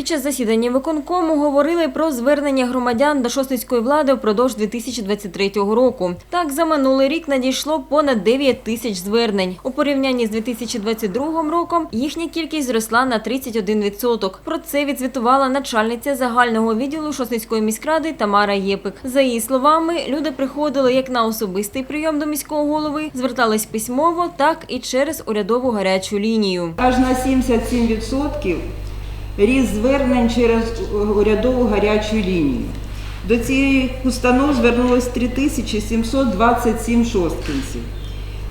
Під час засідання виконкому говорили про звернення громадян до шостинської влади впродовж 2023 року. Так, за минулий рік надійшло понад 9 тисяч звернень. У порівнянні з 2022 роком їхня кількість зросла на 31%. Про це відзвітувала начальниця загального відділу Шостинської міськради Тамара Єпик. За її словами, люди приходили як на особистий прийом до міського голови, звертались письмово, так і через урядову гарячу лінію. Аж на 77% ріс звернень через урядову гарячу лінію. До цієї установ звернулось 3727 шосткинців.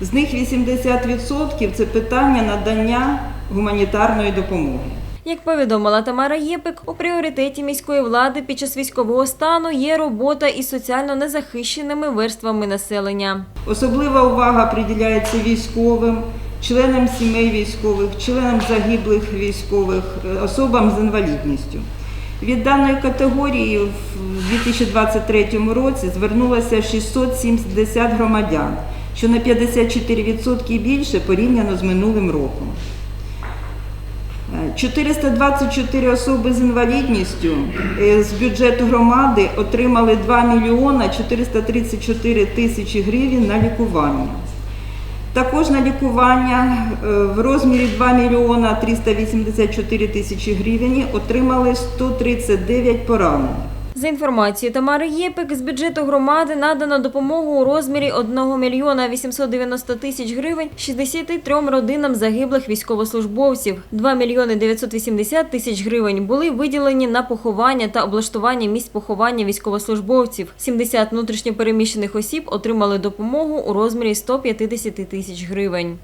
З них 80% – це питання надання гуманітарної допомоги. Як повідомила Тамара Єпик, у пріоритеті міської влади під час військового стану є робота із соціально незахищеними верствами населення. Особлива увага приділяється військовим, членам сімей військових, членам загиблих військових, особам з інвалідністю. Від даної категорії в 2023 році звернулося 670 громадян, що на 54% більше порівняно з минулим роком. Е, 424 особи з інвалідністю е, з бюджету громади отримали 2 мільйона 434 тисячі гривень на лікування. Також на лікування е, в розмірі 2 мільйона 384 тисячі гривень отримали 139 поранених. За інформацією Тамари Єпик, з бюджету громади надано допомогу у розмірі 1 мільйона 890 тисяч гривень 63 родинам загиблих військовослужбовців. 2 мільйони 980 тисяч гривень були виділені на поховання та облаштування місць поховання військовослужбовців. 70 внутрішньопереміщених осіб отримали допомогу у розмірі 150 тисяч гривень.